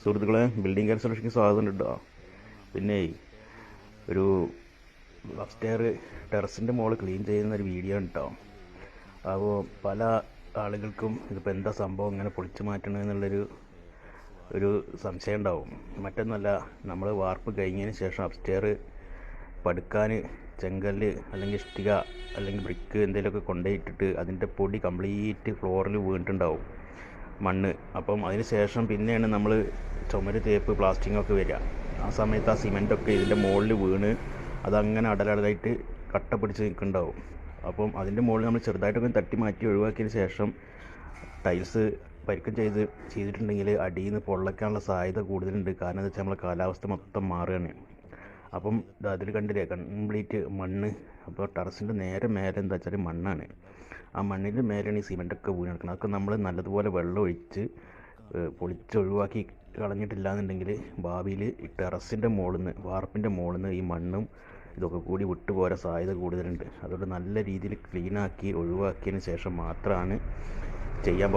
സുഹൃത്തുക്കളെ ബിൽഡിംഗ് കൺസ്ട്രക്ഷന് സ്വാഗതം കേട്ടോ പിന്നെ ഒരു അപ്സ്റ്റെയർ ടെറസിന്റെ മുകളിൽ ക്ലീൻ ചെയ്യുന്ന ഒരു വീഡിയോ കേട്ടോ അപ്പോൾ പല ആളുകൾക്കും ഇതിപ്പോൾ എന്താ സംഭവം ഇങ്ങനെ പൊളിച്ചു മാറ്റണം എന്നുള്ളൊരു ഒരു സംശയം ഉണ്ടാവും. മറ്റൊന്നല്ല നമ്മൾ വാർപ്പ് കഴിഞ്ഞതിന് ശേഷം അപ്സ്റ്റെയർ പടുക്കാൻ ചെങ്കല്ല് അല്ലെങ്കിൽ ഇഷ്ടിക അല്ലെങ്കിൽ ബ്രിക്ക് എന്തെങ്കിലുമൊക്കെ കൊണ്ടുപോയിട്ടിട്ട് അതിന്റെ പൊടി കംപ്ലീറ്റ് ഫ്ലോറിൽ വീണിട്ടുണ്ടാവും. മണ്ണ്. അപ്പം അതിന് ശേഷം പിന്നെയാണ് നമ്മൾ ചുമര് തേപ്പ് പ്ലാസ്റ്റിങ്ങൊക്കെ വരിക. ആ സമയത്ത് ആ സിമെന്റൊക്കെ ഇതിന്റെ മുകളിൽ വീണ് അതങ്ങനെ അടലടലായിട്ട് കട്ട പിടിച്ച് നിൽക്കുന്നുണ്ടാവും. അപ്പം അതിന്റെ മുകളിൽ നമ്മൾ ചെറുതായിട്ടൊക്കെ തട്ടി മാറ്റി ഒഴിവാക്കിയതിന് ശേഷം ടൈൽസ് പരിക്കം ചെയ്ത് ചെയ്തിട്ടുണ്ടെങ്കിൽ അടിയിൽ നിന്ന് പൊള്ളക്കാനുള്ള സാധ്യത കൂടുതലുണ്ട്. കാരണം എന്താ വെച്ചാൽ നമ്മളെ കാലാവസ്ഥ മൊത്തം മാറുകയാണ്. അപ്പം അതിൽ കണ്ടില്ലേ കംപ്ലീറ്റ് മണ്ണ്. അപ്പോൾ ടെറസിന്റെ നേരെ മേലെ എന്താ വെച്ചാൽ മണ്ണാണ്. ആ മണ്ണിന്റെ മേലെയാണ് ഈ സിമെന്റൊക്കെ വീണ് കിടക്കുന്നത്. അതൊക്കെ നമ്മൾ നല്ലതുപോലെ വെള്ളം ഒഴിച്ച് പൊളിച്ചൊഴിവാക്കി കളഞ്ഞിട്ടില്ല എന്നുണ്ടെങ്കിൽ ഭാവിയിൽ ടെറസിന്റെ മുകളിൽ നിന്ന് വാർപ്പിന്റെ മുകളിൽ നിന്ന് ഈ മണ്ണും ഇതൊക്കെ കൂടി വിട്ടുപോരാൻ സാധ്യത കൂടുതലുണ്ട്. അതുകൊണ്ട് നല്ല രീതിയിൽ ക്ലീനാക്കി ഒഴിവാക്കിയതിന് ശേഷം മാത്രമാണ് ചെയ്യാൻ